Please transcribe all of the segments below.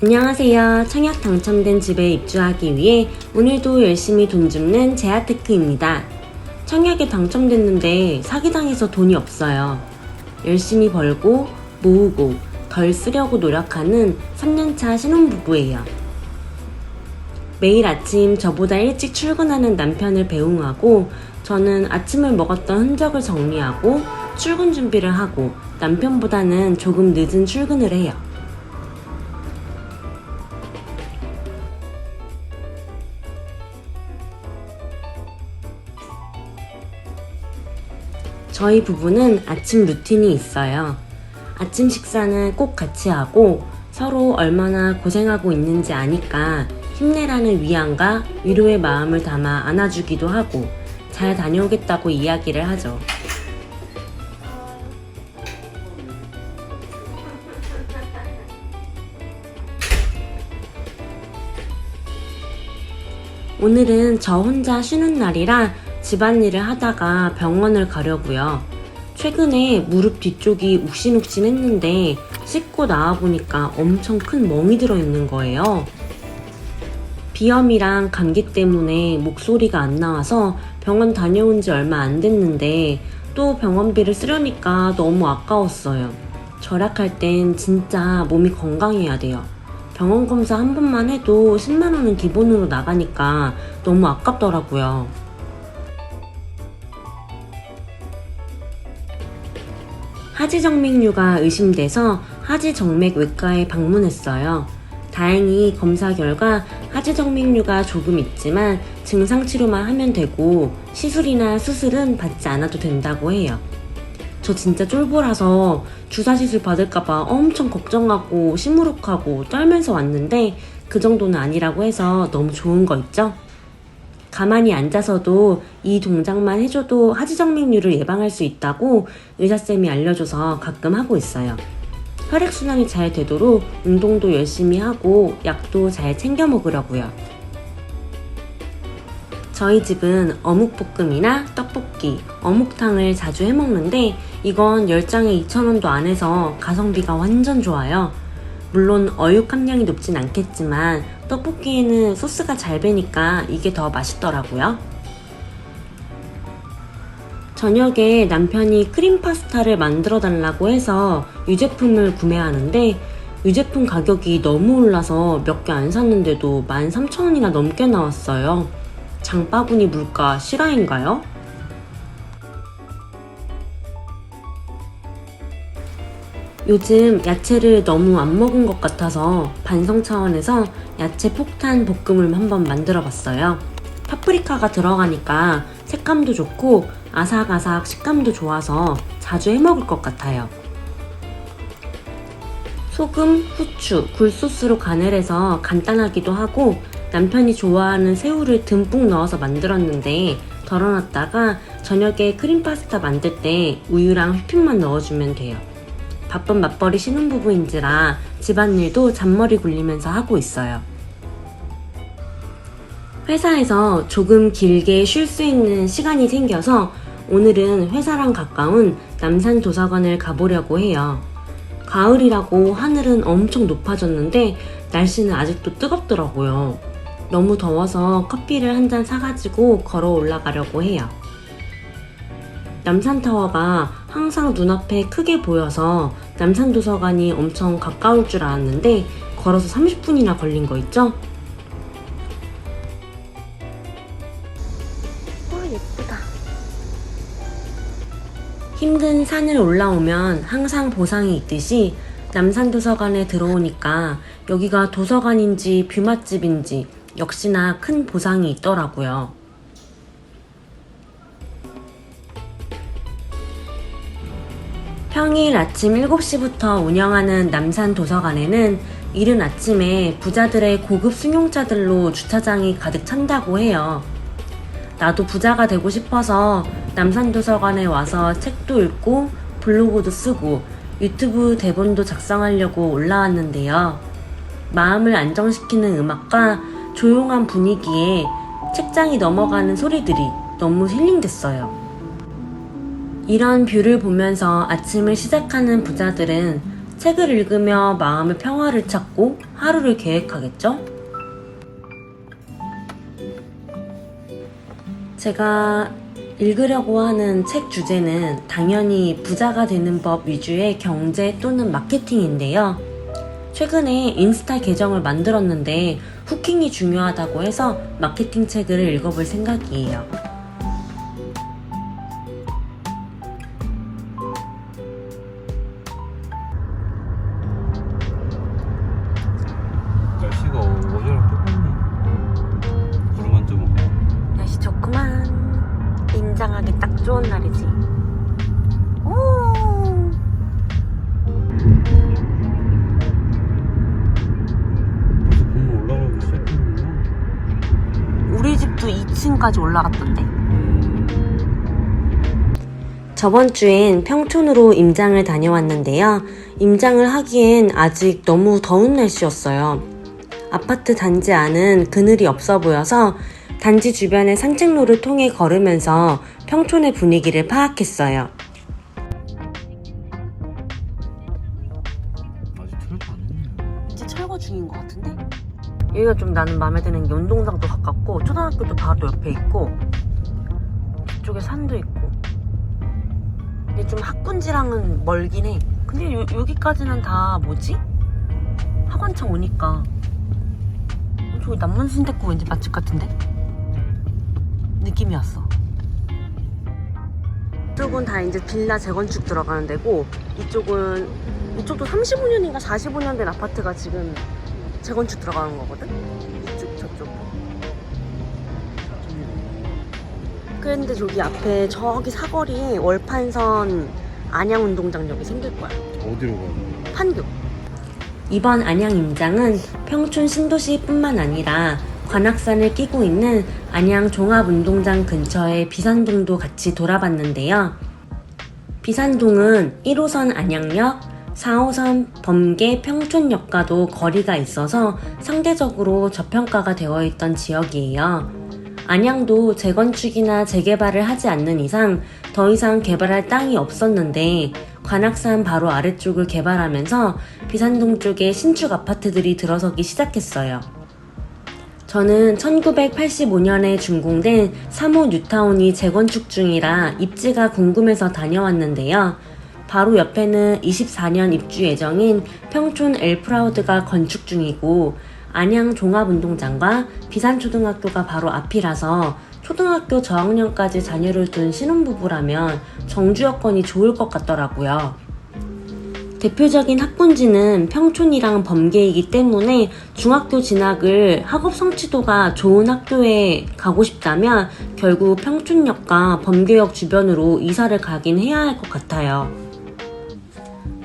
안녕하세요. 청약 당첨된 집에 입주하기 위해 오늘도 열심히 돈 줍는 제아테크입니다. 청약에 당첨됐는데 사기당해서 돈이 없어요. 열심히 벌고 모으고 덜 쓰려고 노력하는 3년차 신혼부부예요. 매일 아침 저보다 일찍 출근하는 남편을 배웅하고 저는 아침을 먹었던 흔적을 정리하고 출근 준비를 하고 남편보다는 조금 늦은 출근을 해요. 저희 부부는 아침 루틴이 있어요. 아침 식사는 꼭 같이 하고 서로 얼마나 고생하고 있는지 아니까 힘내라는 위안과 위로의 마음을 담아 안아주기도 하고 잘 다녀오겠다고 이야기를 하죠. 오늘은 저 혼자 쉬는 날이라 집안일을 하다가 병원을 가려고요. 최근에 무릎 뒤쪽이 욱신욱신 했는데 씻고 나와보니까 엄청 큰 멍이 들어있는 거예요. 비염이랑 감기 때문에 목소리가 안 나와서 병원 다녀온 지 얼마 안 됐는데 또 병원비를 쓰려니까 너무 아까웠어요. 절약할 땐 진짜 몸이 건강해야 돼요. 병원 검사 한 번만 해도 10만원은 기본으로 나가니까 너무 아깝더라고요. 하지정맥류가 의심돼서 하지정맥외과에 방문했어요. 다행히 검사 결과 하지정맥류가 조금 있지만 증상 치료만 하면 되고 시술이나 수술은 받지 않아도 된다고 해요. 저 진짜 쫄보라서 주사 시술 받을까봐 엄청 걱정하고 시무룩하고 떨면서 왔는데 그 정도는 아니라고 해서 너무 좋은 거 있죠? 가만히 앉아서도 이 동작만 해줘도 하지정맥류를 예방할 수 있다고 의사쌤이 알려줘서 가끔 하고 있어요. 혈액순환이 잘 되도록 운동도 열심히 하고 약도 잘 챙겨 먹으려고요. 저희 집은 어묵볶음이나 떡볶이, 어묵탕을 자주 해 먹는데 이건 10장에 2,000원도 안 해서 가성비가 완전 좋아요. 물론 어육 함량이 높진 않겠지만 떡볶이에는 소스가 잘 배니까 이게 더 맛있더라고요. 저녁에 남편이 크림 파스타를 만들어 달라고 해서 유제품을 구매하는데 유제품 가격이 너무 올라서 몇 개 안 샀는데도 13,000원이나 넘게 나왔어요. 장바구니 물가 실화인가요? 요즘 야채를 너무 안 먹은 것 같아서 반성 차원에서 야채 폭탄 볶음을 한번 만들어 봤어요. 파프리카가 들어가니까 색감도 좋고 아삭아삭 식감도 좋아서 자주 해 먹을 것 같아요. 소금, 후추, 굴소스로 간을 해서 간단하기도 하고 남편이 좋아하는 새우를 듬뿍 넣어서 만들었는데 덜어놨다가 저녁에 크림 파스타 만들 때 우유랑 휘핑만 넣어주면 돼요. 바쁜 맞벌이 신혼부부인지라 집안일도 잔머리 굴리면서 하고 있어요. 회사에서 조금 길게 쉴 수 있는 시간이 생겨서 오늘은 회사랑 가까운 남산 도서관을 가보려고 해요. 가을이라고 하늘은 엄청 높아졌는데 날씨는 아직도 뜨겁더라고요. 너무 더워서 커피를 한 잔 사가지고 걸어 올라가려고 해요. 남산타워가 항상 눈앞에 크게 보여서 남산도서관이 엄청 가까울 줄 알았는데 걸어서 30분이나 걸린 거 있죠? 와 예쁘다. 힘든 산을 올라오면 항상 보상이 있듯이 남산도서관에 들어오니까 여기가 도서관인지 뷰맛집인지 역시나 큰 보상이 있더라고요. 평일 아침 7시부터 운영하는 남산 도서관에는 이른 아침에 부자들의 고급 승용차들로 주차장이 가득 찬다고 해요. 나도 부자가 되고 싶어서 남산 도서관에 와서 책도 읽고 블로그도 쓰고 유튜브 대본도 작성하려고 올라왔는데요. 마음을 안정시키는 음악과 조용한 분위기에 책장이 넘어가는 소리들이 너무 힐링됐어요. 이런 뷰를 보면서 아침을 시작하는 부자들은 책을 읽으며 마음의 평화를 찾고 하루를 계획하겠죠? 제가 읽으려고 하는 책 주제는 당연히 부자가 되는 법 위주의 경제 또는 마케팅인데요. 최근에 인스타 계정을 만들었는데 후킹이 중요하다고 해서 마케팅 책을 읽어볼 생각이에요. 좋은 날이지. 오. 벌써 올라가기. 우리 집도 2층까지 올라갔던데. 음, 저번 주엔 평촌으로 임장을 다녀왔는데요. 임장을 하기엔 아직 너무 더운 날씨였어요. 아파트 단지 안은 그늘이 없어 보여서 단지 주변의 산책로를 통해 걸으면서 평촌의 분위기를 파악했어요. 아직 철거 안 했네. 이제 철거 중인 것 같은데? 여기가 좀 나는 마음에 드는 게 운동장도 가깝고 초등학교도 바로 옆에 있고 뒤쪽에 산도 있고 근데 좀 학군지랑은 멀긴 해 근데 요- 여기까지는 다 뭐지? 학원청 오니까 어, 저기 남문 순댓국 왠지 맛집 같은데? 느낌이 왔어. 이쪽은 다 이제 빌라 재건축 들어가는 데고 이쪽은 이쪽도 35년인가 45년 된 아파트가 지금 재건축 들어가는 거거든? 이쪽 저쪽. 그런데 저기 앞에 저기 사거리에 월판선 안양운동장역이 생길 거야. 어디로 가는 판교. 이번 안양 임장은 평촌 신도시뿐만 아니라 관악산을 끼고 있는 안양 종합운동장 근처의 비산동도 같이 돌아봤는데요. 비산동은 1호선 안양역, 4호선 범계 평촌역과도 거리가 있어서 상대적으로 저평가가 되어 있던 지역이에요. 안양도 재건축이나 재개발을 하지 않는 이상 더 이상 개발할 땅이 없었는데 관악산 바로 아래쪽을 개발하면서 비산동 쪽에 신축 아파트들이 들어서기 시작했어요. 저는 1985년에 준공된 3호 뉴타운이 재건축 중이라 입지가 궁금해서 다녀왔는데요. 바로 옆에는 24년 입주 예정인 평촌 엘프라우드가 건축 중이고 안양 종합운동장과 비산초등학교가 바로 앞이라서 초등학교 저학년까지 자녀를 둔 신혼부부라면 정주 여건이 좋을 것 같더라고요. 대표적인 학군지는 평촌이랑 범계이기 때문에 중학교 진학을 학업 성취도가 좋은 학교에 가고 싶다면 결국 평촌역과 범계역 주변으로 이사를 가긴 해야 할 것 같아요.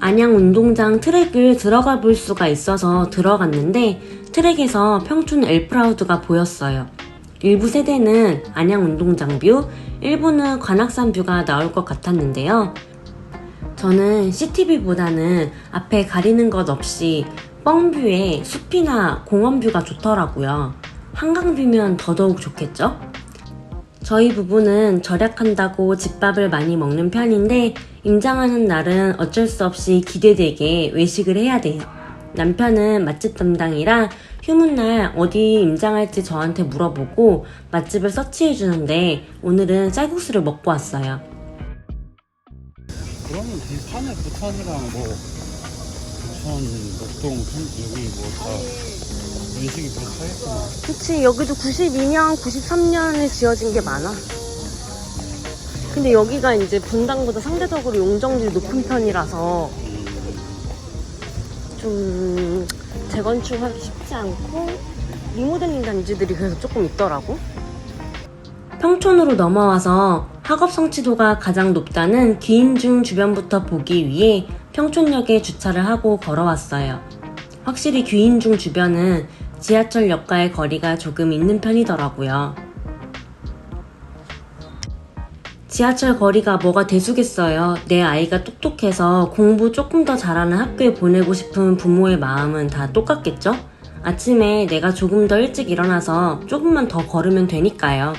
안양 운동장 트랙을 들어가 볼 수가 있어서 들어갔는데 트랙에서 평촌 엘프라우드가 보였어요. 일부 세대는 안양 운동장 뷰, 일부는 관악산 뷰가 나올 것 같았는데요. 저는 CTV보다는 앞에 가리는 것 없이 뻥뷰에 숲이나 공원뷰가 좋더라고요. 한강뷰면 더더욱 좋겠죠? 저희 부부는 절약한다고 집밥을 많이 먹는 편인데 임장하는 날은 어쩔 수 없이 기대되게 외식을 해야 돼요. 남편은 맛집 담당이라 휴무날 어디 임장할지 저한테 물어보고 맛집을 서치해 주는데 오늘은 쌀국수를 먹고 왔어요. 그러면 비판에 부산이랑 뭐 부천, 편- 여기 뭐다 인식이 비슷하겠구나. 그치 여기도 92년, 93년에 지어진 게 많아. 근데 여기가 이제 분당보다 상대적으로 용적률이 높은 편이라서 좀 재건축하기 쉽지 않고 리모델링 단지들이 그래서 조금 있더라고. 평촌으로 넘어와서 학업 성취도가 가장 높다는 귀인중 주변부터 보기 위해 평촌역에 주차를 하고 걸어왔어요. 확실히 귀인중 주변은 지하철역과의 거리가 조금 있는 편이더라고요. 지하철 거리가 뭐가 대수겠어요. 내 아이가 똑똑해서 공부 조금 더 잘하는 학교에 보내고 싶은 부모의 마음은 다 똑같겠죠? 아침에 내가 조금 더 일찍 일어나서 조금만 더 걸으면 되니까요.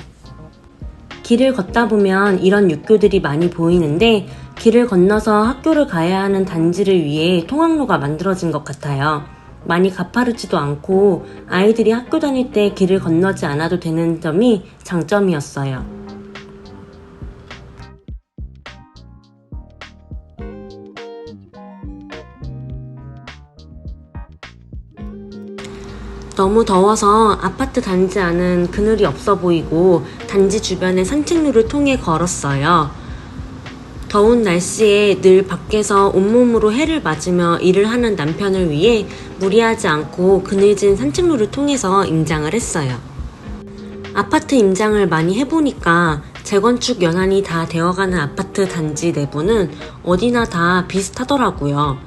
길을 걷다 보면 이런 육교들이 많이 보이는데 길을 건너서 학교를 가야 하는 단지를 위해 통학로가 만들어진 것 같아요. 많이 가파르지도 않고 아이들이 학교 다닐 때 길을 건너지 않아도 되는 점이 장점이었어요. 너무 더워서 아파트 단지 안은 그늘이 없어 보이고 단지 주변의 산책로를 통해 걸었어요. 더운 날씨에 늘 밖에서 온몸으로 해를 맞으며 일을 하는 남편을 위해 무리하지 않고 그늘진 산책로를 통해서 임장을 했어요. 아파트 임장을 많이 해보니까 재건축 연한이 다 되어가는 아파트 단지 내부는 어디나 다 비슷하더라고요.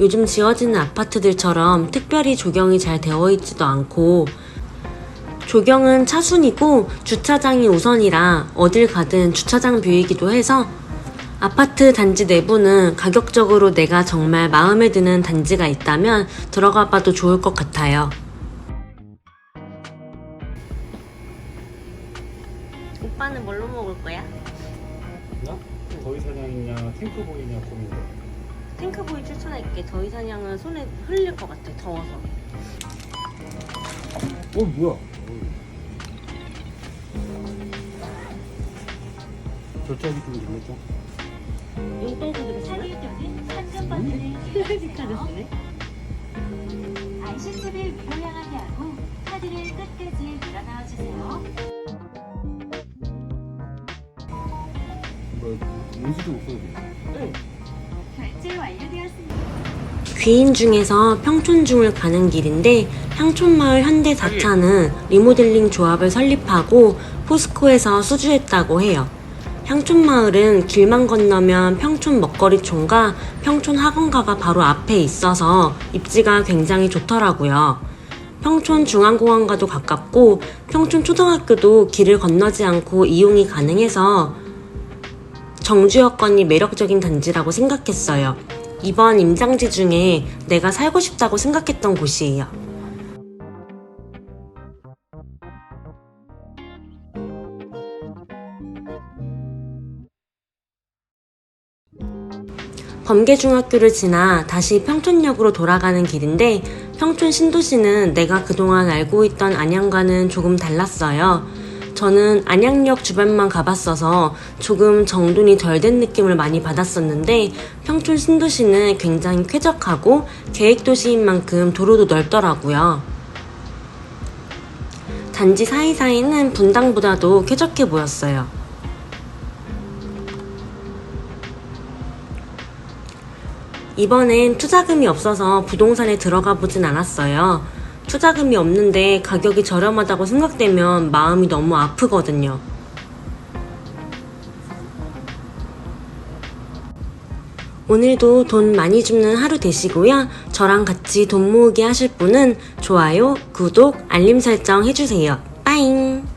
요즘 지어지는 아파트들처럼 특별히 조경이 잘 되어 있지도 않고 조경은 차순이고 주차장이 우선이라 어딜 가든 주차장 뷰이기도 해서 아파트 단지 내부는 가격적으로 내가 정말 마음에 드는 단지가 있다면 들어가 봐도 좋을 것 같아요. 오빠는 뭘로 먹을 거야? 나? 더위 사냥이냐 탱크보이냐 고민돼. 탱크보이 추천할게. 더위 사냥은 손에 흘릴 것 같아. 더워서. 어 뭐야? 결제하기 좀. 결제 완료되었습니다. 귀인 중에서 평촌중을 가는 길인데 향촌마을 현대 4차는 리모델링 조합을 설립하고 포스코에서 수주했다고 해요. 향촌마을은 길만 건너면 평촌 먹거리촌과 평촌 학원가가 바로 앞에 있어서 입지가 굉장히 좋더라고요. 평촌 중앙공원과도 가깝고 평촌 초등학교도 길을 건너지 않고 이용이 가능해서 정주 여건이 매력적인 단지라고 생각했어요. 이번 임장지 중에 내가 살고 싶다고 생각했던 곳이에요. 범계중학교를 지나 다시 평촌역으로 돌아가는 길인데 평촌 신도시는 내가 그동안 알고 있던 안양과는 조금 달랐어요. 저는 안양역 주변만 가봤어서 조금 정돈이 덜 된 느낌을 많이 받았었는데 평촌 신도시는 굉장히 쾌적하고 계획도시인 만큼 도로도 넓더라고요. 단지 사이사이는 분당보다도 쾌적해 보였어요. 이번엔 투자금이 없어서 부동산에 들어가 보진 않았어요. 투자금이 없는데 가격이 저렴하다고 생각되면 마음이 너무 아프거든요. 오늘도 돈 많이 줍는 하루 되시고요. 저랑 같이 돈 모으기 하실 분은 좋아요, 구독, 알림 설정 해주세요. 빠잉!